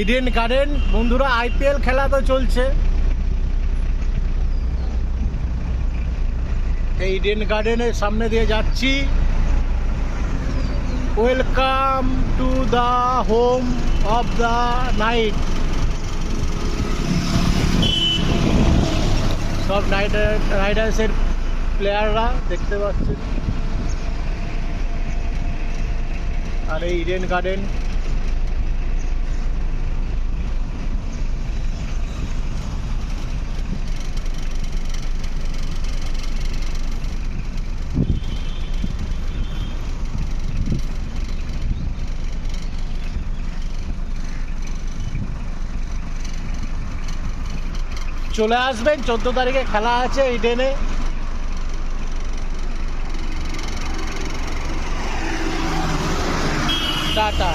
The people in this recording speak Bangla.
ইডেন গার্ডেন বন্ধুরা আইপিএল খেলা তো চলছে। ইডেন গার্ডেনের সামনে দিয়ে যাচ্ছি। Welcome to the home of the Knight সব নাইট রাইডার্সের প্লেয়াররা দেখতে পাচ্ছেন। আর এই ইডেন গার্ডেন চলে আসবেন। চোদ্দ তারিখে খেলা আছে ইডেনে টাটা।